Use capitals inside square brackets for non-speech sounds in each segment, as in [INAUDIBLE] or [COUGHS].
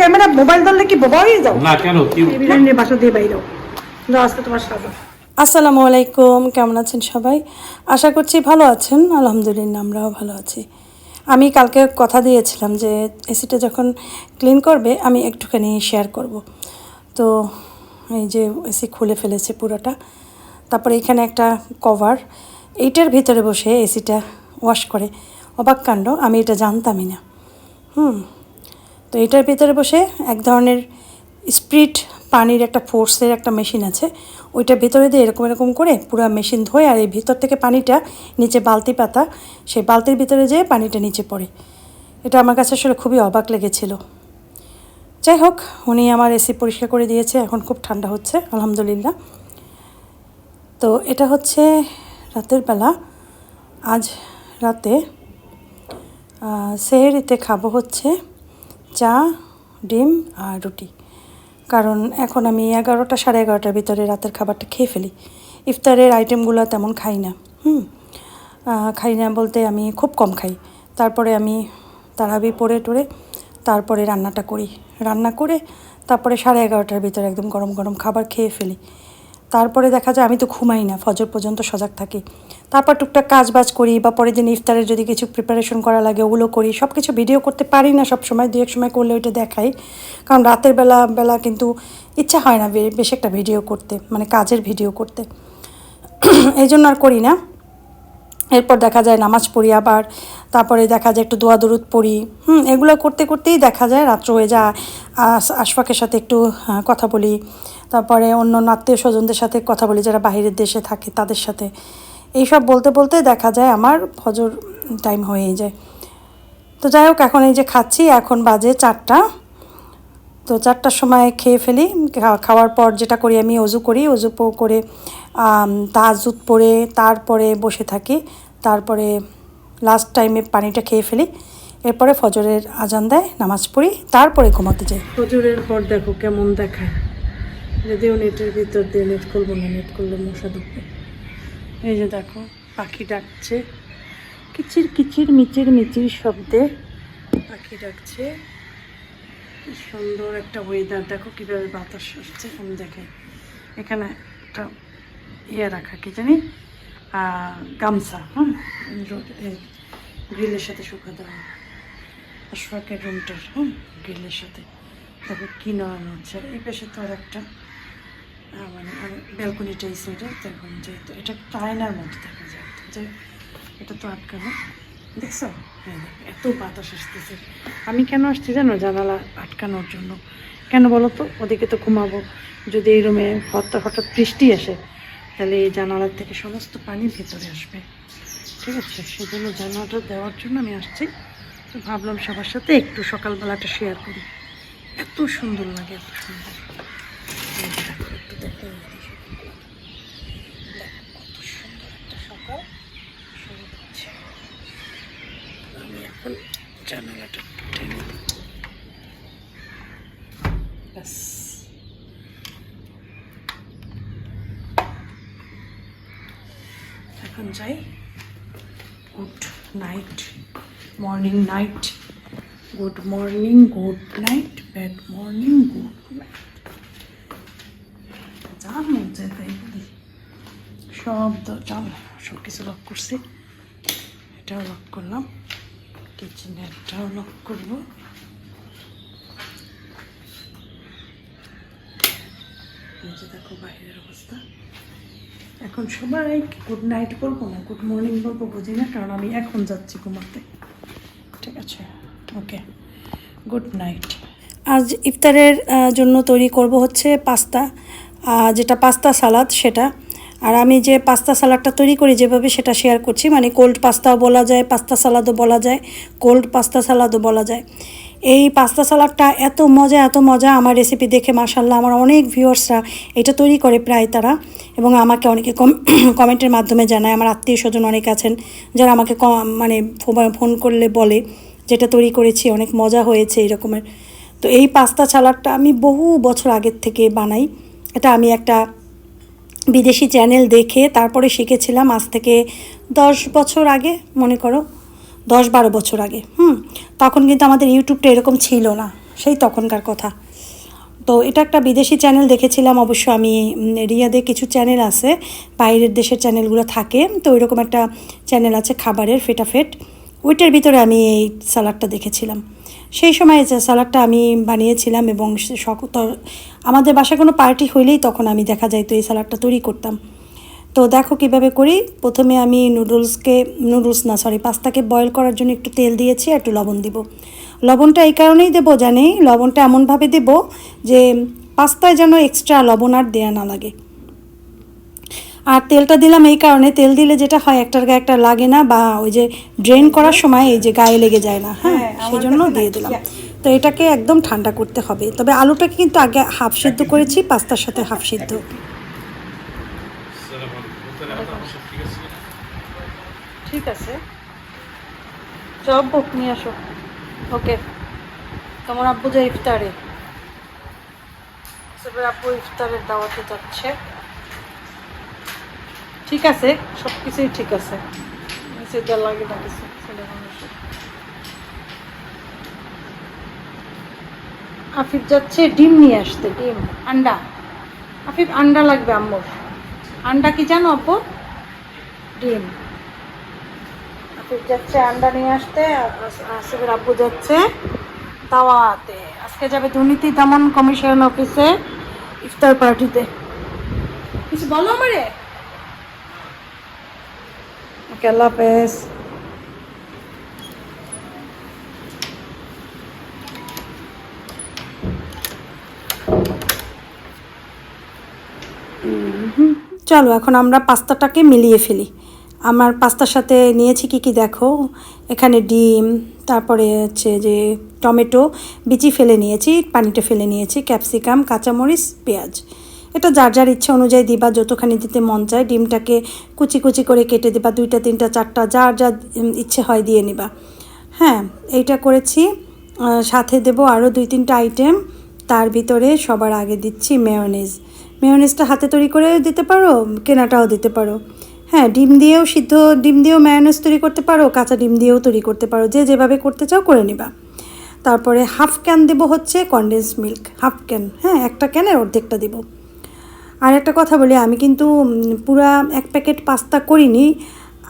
Camera mobile ধরলে কি বোবা হয়ে যাও? না কেন? কি বাসা দিয়ে বাইরেও যাও আজকে তোমার সাজা। আসসালামু আলাইকুম কেমন আছেন সবাই? আশা করছি ভালো আছেন আলহামদুলিল্লাহ আমরাও ভালো আছি। আমি কালকে কথা দিয়েছিলাম যে এসিটা যখন ক্লিন করবে আমি একটুখানি শেয়ার করব। তো এই যে এসি খুলে ফেলেছে পুরোটা তারপরে এখানে একটা কভার এইটার ভিতরে বসে এসিটা ওয়াশ করে। অবাক কাণ্ড আমি এটা জানতামই না। হুম। তো এটার ভিতরে বসে এক ধরনের স্প্রিট পানির একটা ফোর্সের একটা মেশিন আছে। ওইটার ভিতরে দিয়ে এরকম এরকম করে পুরো মেশিন ধোয় আর এই ভিতর থেকে পানিটা নিচে বালতি পাতা, সেই বালতির ভিতরে যেয়ে পানিটা নিচে পড়ে। এটা আমার কাছে আসলে খুবই অবাক লেগেছিল। যাই হোক, উনি আমার এসি পরিষ্কার করে দিয়েছে, এখন খুব ঠান্ডা হচ্ছে, আলহামদুলিল্লাহ। তো এটা হচ্ছে রাতের বেলা। আজ রাতে সেহরিতে খাব হচ্ছে চা, ডিম আর রুটি। কারণ এখন আমি এগারোটা সাড়ে এগারোটার ভিতরে রাতের খাবারটা খেয়ে ফেলি। ইফতারের আইটেমগুলো তেমন খাই না, হুম? খাই না বলতে আমি খুব কম খাই। তারপরে আমি তারাবি পরে টরে তারপরে রান্নাটা করি। রান্না করে তারপরে সাড়ে এগারোটার ভিতরে একদম গরম গরম খাবার খেয়ে ফেলি। তারপরে দেখা যায় আমি তো ঘুমাই না, ফজর পর্যন্ত সজাগ থাকি। তারপর টুকটাক কাজ বাজ করি, বা পরের দিন ইফতারের যদি কিছু প্রিপারেশন করা লাগে, ওগুলো করি। সব কিছু ভিডিও করতে পারি না সব সময় দু এক সময় করলে ওইটা দেখাই। কারণ রাতের বেলা বেলা কিন্তু ইচ্ছা হয় না বেশি একটা ভিডিও করতে মানে কাজের ভিডিও করতে। [CLEARS THROAT] এই জন্য আর করি না। এরপর দেখা যায় নামাজ পড়ি আবার, তারপরে দেখা যায় একটু দোয়া দরুদ পড়ি। হুম, এগুলো করতে করতেই দেখা যায়, রাত্র হয়ে যায়। আশফাকের সাথে একটু কথা বলি। তারপরে অন্য আত্মীয় স্বজনদের সাথে কথা বলি, যারা বাইরের দেশে থাকে তাদের সাথে। এইসব বলতে বলতে দেখা যায় আমার ফজর টাইম হয়েই যায়। তো যাই হোক, এখন এই যে খাচ্ছি, এখন বাজে চারটা। তো চারটার সময় খেয়ে ফেলি খাওয়ার পর যেটা করি আমি অজু করি, অজু করে তাজুত পরে তারপরে বসে থাকি। তারপরে লাস্ট টাইমে পানিটা খেয়ে ফেলি। এরপরে ফজরের আজান দেয়, নামাজ পড়ি, তারপরে ঘুমাতে যাই। ফজরের পর দেখো কেমন দেখায়। যদিও নেটের ভিতর দিয়ে নেট করব না, নেট করলে মশা ঢুকবে এই যে দেখো, পাখি ডাকছে। কিচির কিচির, মিচির মিচির শব্দে পাখি ডাকছে। সুন্দর একটা ওয়েদার দেখো কীভাবে বাতাস আসছে, আমি দেখে। এখানে একটা ইয়ে রাখা, কি জানি? গামছা হ্যাঁ? এই গ্রিলের সাথে শুকাতে হবে। আশফাকের রুমটার হ্যাঁ? গ্রিলের সাথে। তারপর কি নয় হচ্ছে। এই পাশে তো আর একটা মানে ব্যালকনিটা এই সাইডে তখন যেহেতু এটা আয়নার মতো যায় হোক, এটা তো আটকানো। দেখছ? হ্যাঁ এত বাতাস আসতেছে। আমি কেন আসছি জানো জানালা আটকানোর জন্য? কেন বলো তো? ওদিকে তো ঘুমাবো। যদি এই রুমে হঠাৎ হঠাৎ বৃষ্টি আসে তাহলে এই জানালার থেকে সমস্ত পানি ভেতরে আসবে। ঠিক আছে? সেজন্য জানালাটা দেওয়ার জন্য আমি আসছি। তো ভাবলাম সবার সাথে একটু সকালবেলাটা শেয়ার করি। এত সুন্দর লাগে এত সুন্দর এই যে দেখো, একটু দেখো এই যে সকালবেলা। দেখো কত সুন্দর একটা সকাল শুরু হচ্ছে আমি এখন জানালাটা একটু টেনে দিই। ব্যাস এখন যাই good night morning night good morning good night bad morning good night যা তাই বলি সব চাল সব কিছু লক করছি। এটাও লক করলাম। কিচেনেরটাও লক করব। যে দেখো বাইরের অবস্থা। এখন সবাই গুড নাইট বলব না গুড মর্নিং বলব বুঝি না কারণ আমি এখন যাচ্ছি ঘুমাতে। ওকে গুড নাইট আজ ইফতারের জন্য তৈরি করব হচ্ছে পাস্তা যেটা পাস্তা সালাদ সেটা। আর আমি যে পাস্তা সালাডটা তৈরি করি যেভাবে সেটা শেয়ার করছি মানে কোল্ড পাস্তাও বলা যায়, পাস্তা সালাদও বলা যায় কোল্ড পাস্তা সালাদও বলা যায়। এই পাস্তা সালাডটা এত মজা এত মজা আমার রেসিপি দেখে মাসাল্লাহ আমার অনেক ভিউয়ার্সরা এটা তৈরি করে প্রায় তারা। এবং আমাকে অনেকে কম, [COUGHS] কমেন্টের মাধ্যমে জানায়, আমার আত্মীয় স্বজন অনেক আছেন যারা আমাকে মানে ফোন করলে বলে। যেটা তৈরি করেছি, অনেক মজা হয়েছে এরকমের। তো এই পাস্তা সালাডটা আমি বহু বছর আগের থেকে বানাই। এটা আমি একটা বিদেশি চ্যানেল দেখে তারপরে শিখেছিলাম আজ থেকে দশ বছর আগে, মনে করো, দশ বারো বছর আগে, হুম? তখন কিন্তু আমাদের ইউটিউবটা এরকম ছিল না, সেই তখনকার কথা। তো এটা একটা বিদেশি চ্যানেল দেখেছিলাম, অবশ্য আমি রিয়াদে কিছু চ্যানেল আছে, বাইরের দেশের চ্যানেলগুলো থাকে। তো ওইরকম একটা চ্যানেল আছে খাবারের, ফেটাফেট। ওইটার ভিতরে আমি এই সালাডটা দেখেছিলাম। সেই সময় যে সালাডটা আমি বানিয়েছিলাম এবং আমাদের বাসায় কোনো পার্টি হইলেই তখন আমি দেখা যায় তো এই সালাডটা তৈরি করতাম। তো দেখো কীভাবে করি। প্রথমে আমি নুডলসকে, নুডলস না সরি পাস্তাকে বয়েল করার জন্য একটু তেল দিয়েছি আর একটু লবণ দিব। লবণটা এই কারণেই দেবো জানি, লবণটা এমনভাবে দেব যে পাস্তায় যেন এক্সট্রা লবণ আর দেয়া না লাগে। আর তেলটা দিলাম এই কারণে তেল দিলে যেটা হয় একটার গায়ে একটা লাগে না বা ওই যে ড্রেন করার সময় এই যে গায়ে লেগে যায় না হ্যাঁ? হ্যাঁ, সেই জন্য দিয়ে দিলাম। তো এটাকে একদম ঠান্ডা করতে হবে। তবে আলুটাকে কিন্তু আগে হাফ সিদ্ধ করেছি পাস্তার সাথে হাফ সিদ্ধ। ঠিক আছে। সব বুক নিয়ে আসো। ওকে। তোমার আব্বু যে ইফতারে। আব্বু ইফতারের দাওয়াতে যাচ্ছে। ঠিক আছে সব কিছুই ঠিক আছে। লাগে না কিছু। আফিফ যাচ্ছে, ডিম নিয়ে আসতে, ডিম, আন্ডা। আফিফ, আন্ডা লাগবে আম্মুর। আন্ডা কি জানো আপু? ডিম। আফিফ যাচ্ছে, আন্ডা নিয়ে আসতে আসিফের আব্বু যাচ্ছে তাওয়াতে আজকে যাবে দুর্নীতি দমন কমিশন অফিসে, ইফতার পার্টিতে। কিছু বলো আমারে? ওকে আল্লাহ হাফেজ চলো, এখন আমরা পাস্তাটাকে মিলিয়ে ফেলি। আমার পাস্তার সাথে নিয়েছি কি কি দেখো? এখানে ডিম, তারপরে হচ্ছে যে টমেটো, বিচি ফেলে নিয়েছি, পানিটা ফেলে নিয়েছি, ক্যাপসিকাম, কাঁচামরিচ, পেঁয়াজ। এটা যার যার ইচ্ছা অনুযায়ী দিবা, যতখানি দিতে মন চায়, ডিমটাকে কুচি কুচি করে কেটে দিবা, দুইটা, তিনটা, চারটা, যার যা ইচ্ছে হয় দিয়ে নিবা। হ্যাঁ এইটা করেছি। সাথে দেব আরও দুই, তিনটা আইটেম তার ভিতরে সবার আগে দিচ্ছি মেয়নিজ মেয়নিজটা হাতে তৈরি করে দিতে পারো, কেনাটাও দিতে পারো। হ্যাঁ ডিম দিয়েও সিদ্ধ, ডিম দিয়েও মেয়নিজ তৈরি করতে পারো, কাঁচা ডিম দিয়েও তৈরি করতে পারো, যে যেভাবে করতে চাও করে নিবা। তারপরে হাফ ক্যান দেবো হচ্ছে কনডেন্স মিল্ক হাফ ক্যান হ্যাঁ একটা ক্যানের অর্ধেকটা দেবো। আর একটা কথা বলি, আমি কিন্তু পুরা এক প্যাকেট পাস্তা করিনি,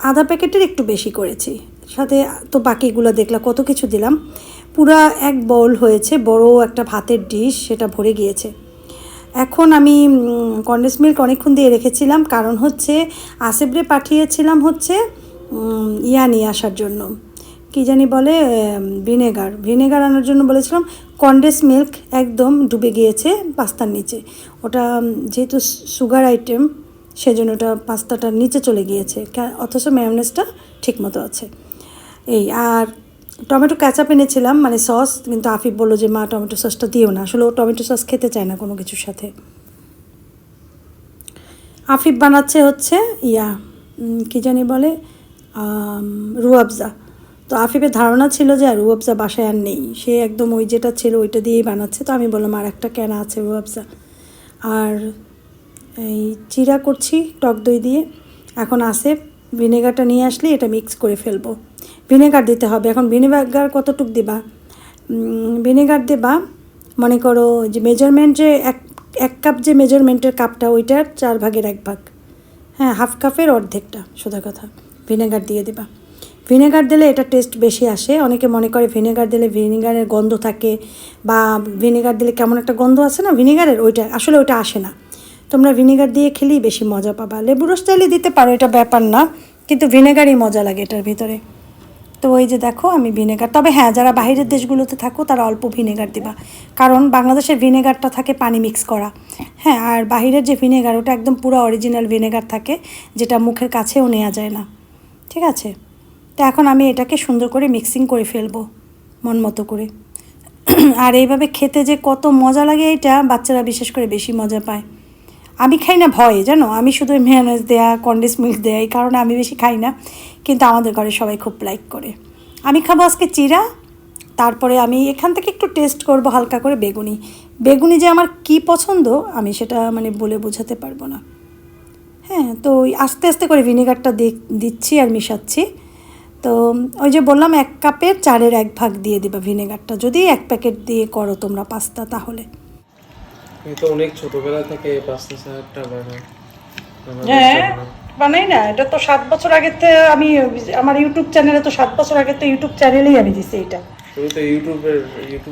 আধা প্যাকেটের একটু বেশি করেছি। সাথে তো বাকিগুলো দেখলাম, কত কিছু দিলাম। পুরা এক বাউল হয়েছে, বড় একটা ভাতের ডিশ সেটা ভরে গিয়েছে। এখন আমি কন্ডেন্স মিল্ক অনেকক্ষণ দিয়ে রেখেছিলাম, কারণ হচ্ছে আসেবরে পাঠিয়েছিলাম হচ্ছে ইয়া নিয়ে আসার জন্য। কি জানি বলে ভিনেগার। ভিনেগার আনার জন্য বলেছিলাম কন্ডেন্স মিল্ক একদম ডুবে গিয়েছে পাস্তার নিচে। ওটা যেহেতু সুগার আইটেম সেজন্য ওটা পাস্তাটা নিচে চলে গিয়েছে। অথচ ম্যায়োনেজটা ঠিকমতো আছে। এই, আর টমেটো ক্যাচাপ এনেছিলাম মানে সস কিন্তু আফিফ বলল যে, মা, টমেটো সসটা দিও না। আসলে ও টমেটো সস খেতে চায় না কোনো কিছুর সাথে। আফিফ বানাচ্ছে হচ্ছে, ইয়া কি জানি বলে রুয়াবজা। তো আফিফের ধারণা ছিল যে আর রুয়াবজা বাসায় আর নেই। সে একদম ওই যেটা ছিল ওইটা দিয়েই বানাচ্ছে। তো আমি বললাম, আর একটা কেনা আছে রুয়াবজা আর এই চিরা করছি টক দই দিয়ে। এখন আসে ভিনেগারটা নিয়ে আসলে, এটা মিক্স করে ফেলব। ভিনেগার দিতে হবে। এখন ভিনেগার কতটুক দেবা? ভিনেগার দেবা, মনে করো যে মেজারমেন্ট যে এক এক কাপ যে মেজারমেন্টের কাপটা, ওইটার চার ভাগের এক ভাগ। হ্যাঁ হাফ কাপের অর্ধেকটা, সোজা কথা। ভিনেগার দিয়ে দেবা। ভিনেগার দিলে এটা টেস্ট বেশি আসে। অনেকে মনে করে ভিনেগার দিলে ভিনেগারের গন্ধ থাকে বা ভিনেগার দিলে কেমন একটা গন্ধ আছে না, ভিনেগারের ওইটা, আসলে ওইটা আসে না। তোমরা ভিনেগার দিয়ে খেলেই বেশি মজা পাবা। লেবু রস চাইলে দিতে পারো, এটা ব্যাপার না, কিন্তু ভিনেগারই মজা লাগে এটার ভিতরে। তো ওই যে দেখো, আমি ভিনেগার, তবে হ্যাঁ যারা বাইরের দেশগুলোতে থাকো, তারা অল্প ভিনেগার দিবা। কারণ বাংলাদেশের ভিনেগারটা থাকে পানি মিক্স করা। হ্যাঁ আর বাইরের যে ভিনেগার, ওটা একদম পুরো অরিজিনাল ভিনেগার থাকে, যেটা মুখের কাছেও নেওয়া যায় না। ঠিক আছে? তো এখন আমি এটাকে সুন্দর করে মিক্সিং করে ফেলব, মন মতো করে। [CLEARS THROAT] আর এইভাবে খেতে যে কত মজা লাগে এটা বাচ্চারা বিশেষ করে বেশি মজা পায়। আমি খাই না ভয়ে, জানো? আমি শুধু মেয়নেজ দেয়া কন্ডেন্স মিল্ক দেয়া, এই কারণে আমি বেশি খাই না। কিন্তু আমাদের ঘরে সবাই খুব লাইক করে। আমি খাব আজকে চিরা, তারপরে আমি এখান থেকে একটু টেস্ট করব হালকা করে বেগুনি। বেগুনি যে আমার কি পছন্দ, আমি সেটা মানে বলে বোঝাতে পারব না। হ্যাঁ তো আস্তে আস্তে করে ভিনেগারটা দিচ্ছি আর মিশাচ্ছি। তো ওই যে বললাম এক কাপের চারের এক ভাগ দিয়ে দিবা ভিনেগারটা। যদি এক প্যাকেট দিয়ে করো তোমরা পাস্তা তাহলে। আমি তো অনেক ছোটবেলা থেকে পাস্তা স্যালাডটা বানাই। হ্যাঁ বানাই না। এটা তো সাত বছর আগে আমি আমার ইউটিউব চ্যানেলে তো সাত বছর আগে তো ইউটিউব চ্যানেলেই আমি দিছি এটা।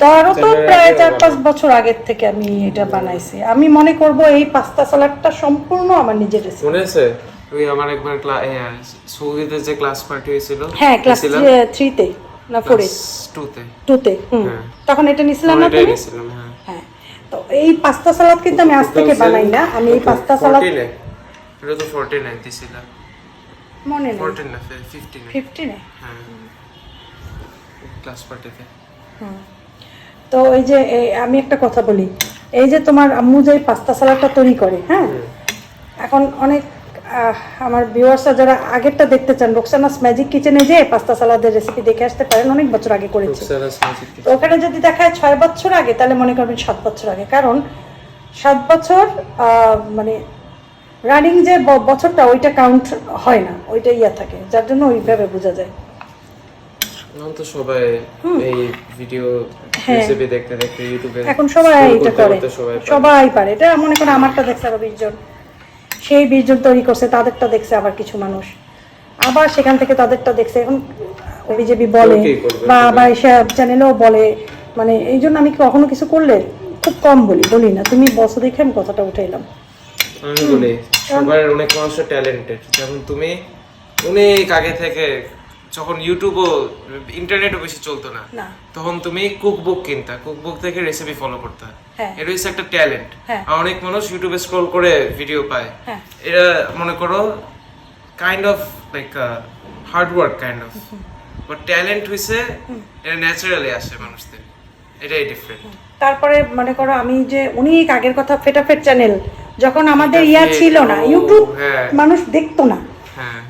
তারও তো প্রায় চার পাঁচ বছর আগের থেকে আমি এটা বানাইছি। আমি মনে করব এই পাস্তা সালাডটা সম্পূর্ণ আমার নিজের রেসিপি ওই আমার একবার সৌদিতে যে ক্লাস পার্টি হয়েছিল হ্যাঁ ক্লাস গেছিলাম? থ্রিতে না ফোরে? টুতে হুম। হ্যাঁ। তখন এটা নিছিলাম না তুমি? হ্যাঁ। হ্যাঁ। তো এই পাস্তা সালাদ কিন্তু আমি আজ থেকে বানাই না। আমি এই পাস্তা সালাদ 14 এটা তো 14 এ দিছিলাম। মনে নেই। 14 না 15 এ। ফিফটিনে হ্যাঁ। ক্লাস পার্টিতে তো। এই যে আমি একটা কথা বলি। এই যে তোমার আম্মু যে পাস্তা সালাডটা তৈরি করে হ্যাঁ? এখন অনেক আমার ভিউয়ার্সরা যারা আগেরটা দেখতে চান রোকসানাস ম্যাজিক কিচেনে যে পাস্তা সালাদের রেসিপি দেখে আসতে পারেন অনেক বছর আগে করেছে। তো ওখানে যদি দেখায় ছয় বছর আগে তাহলে মনে করবেন সাত বছর আগে। কারণ সাত বছর মানে রানিং যে বছরটা ওইটা কাউন্ট হয় না ওইটা ইয়া থাকে। যার জন্য ওইভাবে বোঝা যায়। এখন তো সবাই এই ভিডিও হ্যাঁ। রেসিপি দেখতে দেখতে ইউটিউবে এখন সবাই এটা করে। সবাই পারে। এটা মনে করো আমারটা আবার বিশ জন। সেই বীজজন জন তৈরি করছে তাদেরটা দেখছে আবার কিছু মানুষ। আবার সেখান থেকে তাদেরটা দেখছে এখন বিজেপি বলে? বা আবার চ্যানেলেও বলে মানে এই জন্য আমি কখনো কিছু করলে খুব কম বলি? বলি না তুমি বসো দেখে আমি কথাটা উঠে এলাম। আমি বলি সবার অনেক মানুষ ট্যালেন্টেড যেমন তুমি অনেক আগে থেকে যখন ইউটিউবও ইন্টারনেটও বেশি চলতো না তখন তুমি কুকবুক কিনতা। কুকবুক থেকে রেসিপি ফলো করতে। এটা হচ্ছে একটা ট্যালেন্ট। অনেক মানুষ ইউটিউবে স্ক্রল করে ভিডিও পায়। হ্যাঁ। এটা মনে করো kind of like hard work kind of but talent হইছে এটা ন্যাচারালি আসে মানুষদের। এটাই ডিফারেন্ট তারপরে মনে করো আমি যে অনেক আগের কথা ফেটাফেট চ্যানেল যখন আমাদের ইয়া ছিল না ইউটিউব হ্যাঁ। মানুষ দেখতো না।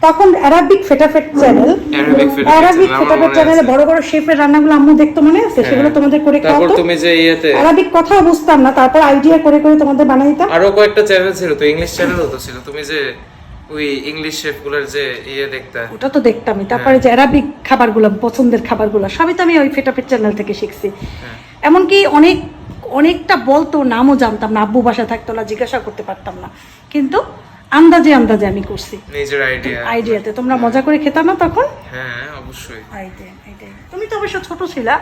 তখন অ্যারাবিক ফেটাফেট চ্যানেল অ্যারাবিক ফেটাফেট চ্যানেলে বড় বড় শেফের রান্নাগুলো আম্মু দেখতো মনে আছে? সেগুলো তোমাদের করে তারপর খাওয়াতো তুমি যে ইয়েতে অ্যারাবিক কথাও বুঝতাম না তারপর আইডিয়া করে করে তোমাদের বানাই দিতাম। আরও কয়েকটা চ্যানেল ছিল তো ইংলিশ চ্যানেলও তো ছিল। তুমি যে ওই ইংলিশ শেফগুলার যে ইয়ে দেখতা। ওটা তো দেখতামই। তারপরে যে অ্যারাবিক খাবারগুলো পছন্দের খাবারগুলো সবই তো আমি ওই ফেটাফেট চ্যানেল থেকে শিখছি। হ্যাঁ। এমনকি অনেক অনেকটা বলতো নামও জানতাম না আব্বু বাসা থাকতো না জিজ্ঞাসা করতে পারতাম না। কিন্তু আন্দাজে আন্দাজে আমি করছি। নিজের আইডিয়া আইডিয়াতে তোমরা মজা করে খেতাম না তখন? হ্যাঁ অবশ্যই। আইডিয়া আইডিয়া তুমি তো অবশ্য ছোট ছিলা।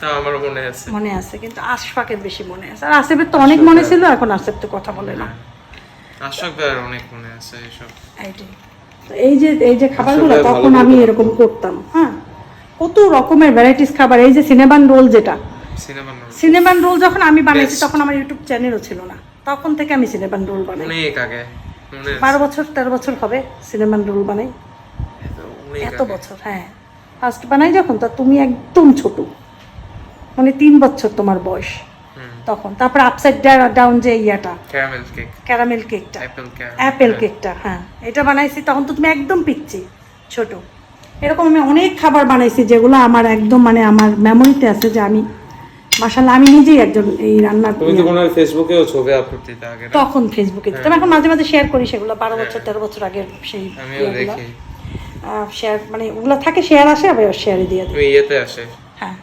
তা আমার মনে আছে। মনে আছে কিন্তু আশফাকের বেশি মনে আছে। আর আসিফের তো অনেক মনে ছিল এখন আসিফ তো কথা বলে না। আশাক ভাইয়ের অনেক মনে আছে এসব। এইটাই। তো এই যে এই যে খাবারগুলো তখন আমি এরকম করতাম হ্যাঁ? কত রকমের ভ্যারাইটিস খাবার এই যে সিনেমান রোল যেটা। সিনেমা সিনেমান রোল যখন আমি বানাইছি তখন আমার ইউটিউব চ্যানেলও ছিল না। তখন থেকে আমি সিনেমান রোল বানাই। অনেক আগে। বারো বছর তেরো বছর হবে সিনেমান রোল বানাই। এত বছর হ্যাঁ। ফার্স্ট বানাই যখন তা তুমি একদম ছোট। মানে তিন বছর তোমার বয়স। তখন। তারপর আপসাইড ডাউন যে ইয়াটা। ক্যারামেল কেক ক্যারামেল কেকটা অ্যাপেল কেকটা হ্যাঁ। এটা বানাইছি তখন তো তুমি একদম পিচ্ছি ছোট। এরকম আমি অনেক খাবার বানাইছি যেগুলো আমার একদম মানে আমার মেমোরিতে আছে যে আমি মাসাল্লাহ আমি নিজেই একজন এই রান্নার তুমি তো মনে হয় ফেসবুকেও ছবি আপলোড দিতে আগে তখন ফেসবুকে দিতাম। এখন মাঝে মাঝে শেয়ার করি সেগুলো বারো বছর তেরো বছর আগের সেই আমিও দেখি। শেয়ার মানে ওগুলো থাকে শেয়ার আসে আবার শেয়ারে দিয়ে দিই। তুমি ইয়েতে আসে? হ্যাঁ।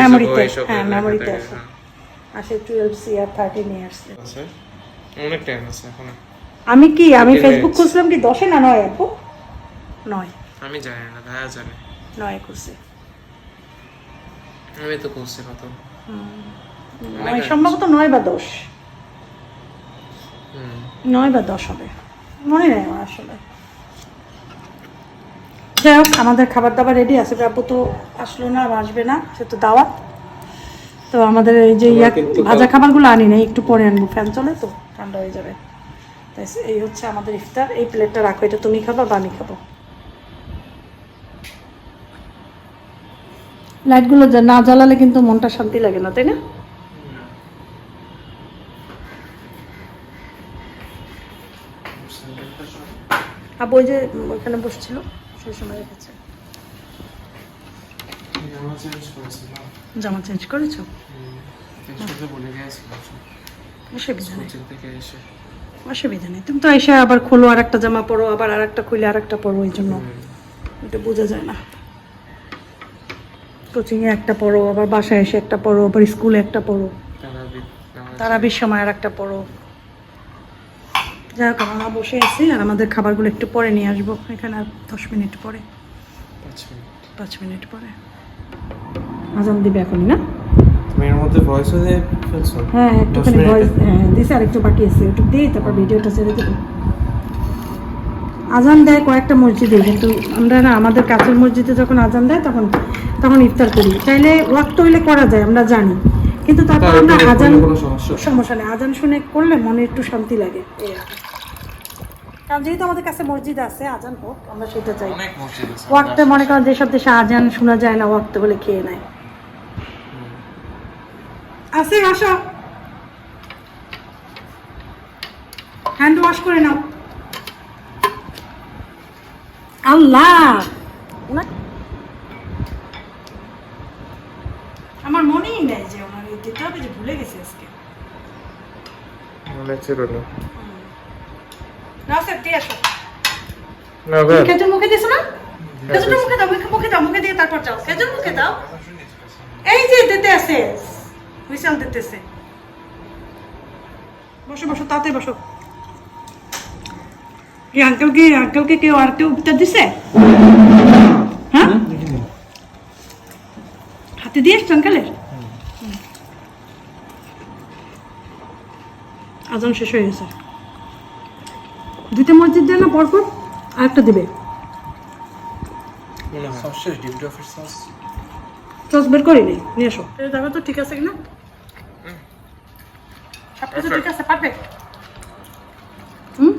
মেমোরিতে হ্যাঁ মেমোরিতে আছে হ্যাঁ। আসে টুয়েলভ ইয়ার থার্টিন ইয়ার্স অনেক টাইম আছে এখন। আমি কি আমি ফেসবুক। খুঁজলাম কি দশে না নয় আপু? নয়। আমি জানি না ভাইয়া জানে। নয় খুঁজছি আমি তো খুঁজছি নতুন নয় সম্ভবত নয় বা দশ। নয় বা দশ হবে। মনে নেই আমার আসলে। যাই হোক আমাদের খাবার দাবার রেডি আছে। আব্বু তো আসলো না আসবে না সে তো দাওয়াত। তো আমাদের এই যে ইয়া ভাজা খাবারগুলো আনি নাই একটু পরে আনব। ফ্যান চলে তো ঠান্ডা হয়ে যাবে। তাই এই হচ্ছে আমাদের ইফতার। এই প্লেটটা রাখো এটা তুমি খাবা বা আমি খাব। লাইটগুলো না জ্বালালে কিন্তু মনটা শান্তি লাগে না, তাই না? ওই যে ওখানে বসছিল, সেই সময় রেখেছে। জামা চেঞ্জ করেছ? অসুবিধা নেই। তুমি তো এসে আবার খোলো আর একটা জামা পরো, আবার আর একটা খুলে আর একটা পরো ওই জন্য। এটা বোঝা যায় না। কোচিংয়ে একটা পড়ো আবার বাসায় এসে একটা পড়ো আবার স্কুলে একটা পড়ো। তারা সময় আর একটা পড়ো। যাই হোক আমরা বসে আছি আর আমাদের খাবারগুলো একটু পরে নিয়ে আসব। এখানে আর দশ মিনিট পরে। পাঁচ মিনিট। পরে। আজান দিবে এখনই না? তুমি এর মধ্যে ভয়েস দিয়ে ফেলছো? হ্যাঁ একটুখানি ভয়েস হ্যাঁ দিছে আর একটু বাকি আছে। একটু দিই তারপর ভিডিওটা ছেড়ে দেবো। আজান দেয় কয়েকটা মসজিদে কিন্তু আমরা না আমাদের কাছের মসজিদে যখন আজান দেয় তখন তখন ইফতার করি। চাইলে ওয়াক্ত হইলে করা যায় আমরা জানি। কিন্তু তারপর আমরা আজান সমস্যা? নেই। আজান শুনে করলে মনে একটু শান্তি লাগে। এই কারণ যেহেতু আমাদের কাছে মসজিদ আছে আজান হোক আমরা সেটা চাই। অনেক মসজিদ ওয়াক্তে মনে করেন যেসব দেশে আজান শোনা যায় না ওয়াক্ত হলে খেয়ে নেয়। আছে আসো। হ্যান্ড ওয়াশ করে নাও। আল্লাহ। আমার মনেই নেই যে এই দিতে হবে যে ভুলে গেছি আজকে। অনেক ছিল না। নাও স্যার দিয়ে আসো। না তুমি খেজুর মুখে দিছো না? খেজুরটা মুখে দাও মুখে মুখে দাও মুখে দিয়ে তারপর যাও। খেজুর মুখে দাও। এই যে দিতে আছে হুইসেল দিতেছে। বসো বসো তাতে বসো। এই আঙ্কেল কি আঙ্কেলকে কেউ আর কেউ উত্তর দিছে? হ্যাঁ? হাতে দিয়ে এসছো আঙ্কেলের আজান শেষ হয়ে গেছে। দুইটা মসজিদ দেয় না পরপর আরেকটা দিবে। সবশেষ ডিউটি সস বের করে নি নিয়ে এসো। দেখো তো ঠিক আছে কিনা? সব কিছু ঠিক আছে পারফেক্ট হুম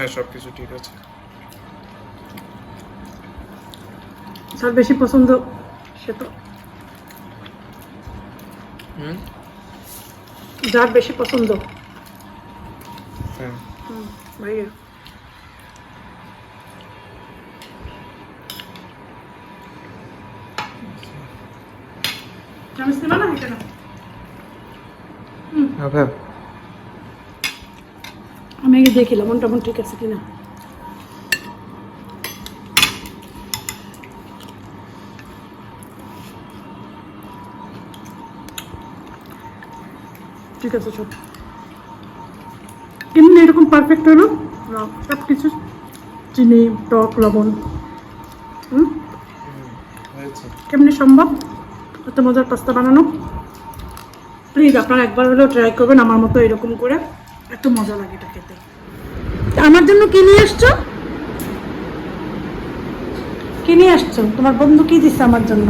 হ্যাঁ সব কিছু ঠিক আছে। যার বেশি পছন্দ সে তো। হুম? যার বেশি পছন্দ। হ্যাঁ। হুম ভাইয়া। চামচ নেবা না এটা না ওকে আমি দেখি লবণ টবণ ঠিক আছে কিনা? ঠিক আছে সব কেমনি এরকম পারফেক্ট হলো? সব কিছু? চিনি টক লবণ। হুম? কেমনি সম্ভব? এত মজার পাস্তা বানানো? প্লিজ আপনারা একবার হলেও ট্রাই করবেন আমার মতো এরকম করে। এত মজা লাগে এটা খেতে। আমার জন্য কি নিয়ে আসছো? কি নিয়ে আসছো? তোমার বন্ধু কি দিচ্ছে আমার জন্য?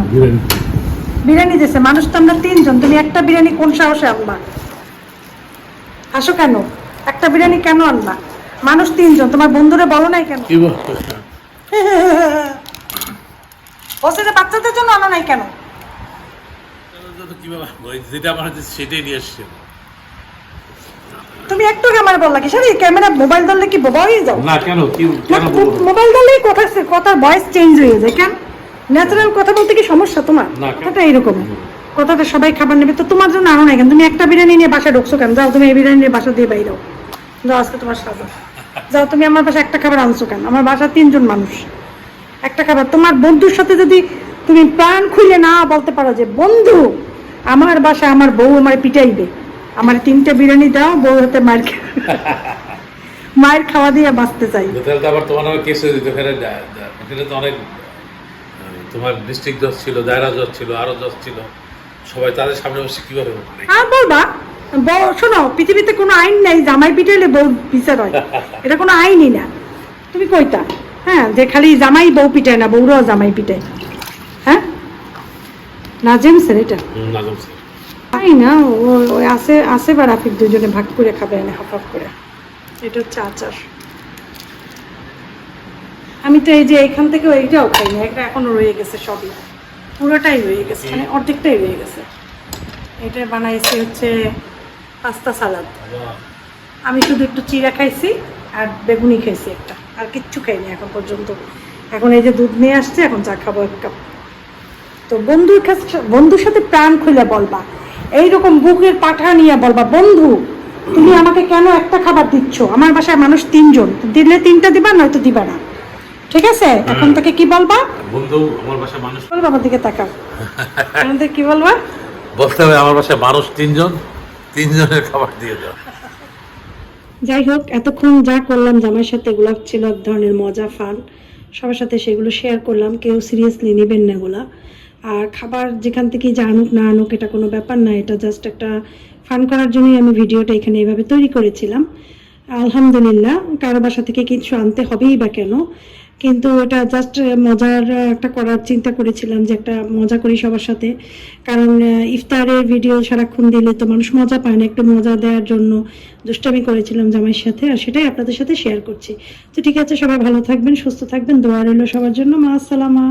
বিরিয়ানি। দিছে। মানুষ তো আমরা তিনজন। তুমি একটা বিরিয়ানি কোন সাহসে আনবা? আসো কেন? একটা বিরিয়ানি কেন আনবা? মানুষ তিনজন। তোমার বন্ধুরে বলো নাই কেন? যে বাচ্চাদের জন্য আনো নাই কেন? যেটা আমার সেটাই নিয়ে এসছে তুমি একটু ক্যামেরা বললা কি সারি ক্যামেরা মোবাইল ধরলে কি বোবা হয়ে যাও? না কেন? কি কেন মোবাইল ধরলেই কথা কথার ভয়েস চেঞ্জ হয়ে যায় কেন? ন্যাচারাল কথা বলতে কি সমস্যা তোমার? কথাটা এরকম কথাটা সবাই খাবার নেবে। তো তোমার জন্য আনো না কেন? তুমি একটা বিরিয়ানি নিয়ে বাসা ঢুকছো কেন? যাও তুমি এই বিরিয়ানি নিয়ে বাসা দিয়ে বাইরেও যাও। আজকে তোমার সাজা। যাও তুমি আমার বাসা একটা খাবার আনছো কেন? আমার বাসা তিনজন মানুষ। একটা খাবার। তোমার বন্ধুর সাথে যদি তুমি প্রাণ খুলে না বলতে পারো যে বন্ধু আমার বাসা আমার বউ আমার পিটাইবে। আমার তিনটে বিরিয়ানি দাও বউ হাতে মার [LAUGHS] মায়ের খাওয়া দিয়ে বাঁচতে চাই। তাহলে আবার তোমার নামে কেস হয়ে যেত ওখানে তো অনেক তোমার ডিস্ট্রিক্ট জজ ছিল দায়রা জজ ছিল আরও জজ ছিল। সবাই তাদের সামনে বসে কীভাবে? আর বলবা বউ শোনো পৃথিবীতে কোনো আইন নেই জামাই পিটাইলে বউ বিচার হয়। [LAUGHS] এটা কোনো আইনই না। তুমি কইতা হ্যাঁ যে খালি জামাই বউ পিটায় না বউরাও জামাই পিটায়। হ্যাঁ? না জেমসের এটা? নাজম স্যার। না ওই আসে আসে বা রাফিক দুজনে ভাগ করে খাবে, এনে হাফ করে। এটা হচ্ছে আচার। আমি তো এই যে এখান থেকে এটা এখনও রয়ে গেছে সবই। পুরোটাই রয়ে গেছে মানে অর্ধেকটাই রয়ে গেছে। এটা হচ্ছে পাস্তা সালাদ। আমি শুধু একটু চিড়া খাইছি আর বেগুনি খাইছি একটা, আর কিচ্ছু খাইনি এখন পর্যন্ত। এখন এই যে দুধ নিয়ে আসছে, এখন চা খাব এক কাপ। তো বন্ধুর কাছে বন্ধুর সাথে প্রাণ খুলে বলবা। এইরকম বুকের পাঠা নিয়ে বলবা বন্ধু তুমি আমাকে কেন একটা খাবার দিচ্ছ? আমার বাসায় মানুষ তিনজন। দিলে তিনটা দিবা নয়তো দিবা না। ঠিক আছে? এখন থেকে কি বলবা? বন্ধু আমার বাসায় মানুষ বল বাবার দিকে তাকাও। এখন থেকে কি বলবা? বলতে হবে আমার বাসায় মানুষ তিনজন তিনজনের খাবার দিয়ে দাও। যাই হোক এতক্ষণ যা করলাম জামাইয়ের সাথে এগুলো ছিল এক ধরনের মজা ফান। সবার সাথে সেগুলো শেয়ার করলাম। কেউ সিরিয়াসলি নেবেন না এগুলা। আর খাবার যেখান থেকে জানুক না আনুক, এটা কোনো ব্যাপার না, এটা জাস্ট একটা ফান করার জন্যই আমি ভিডিওটা এখানে এভাবে তৈরি করেছিলাম। আলহামদুলিল্লাহ, কারও বাসা থেকে কিছু আনতে হবেই বা কেন, কিন্তু এটা জাস্ট মজার একটা করার চিন্তা করেছিলাম যে একটা মজা করি সবার সাথে। কারণ ইফতারের ভিডিও সারাক্ষণ দিলে তো মানুষ মজা পায় না, একটু মজা দেওয়ার জন্য দুষ্টামি করেছিলাম জামাইয়ের সাথে, আর সেটাই আপনাদের সাথে শেয়ার করছি। তো ঠিক আছে, সবাই ভালো থাকবেন, সুস্থ থাকবেন, দোয়া রইল সবার জন্য। মা, আসসালামা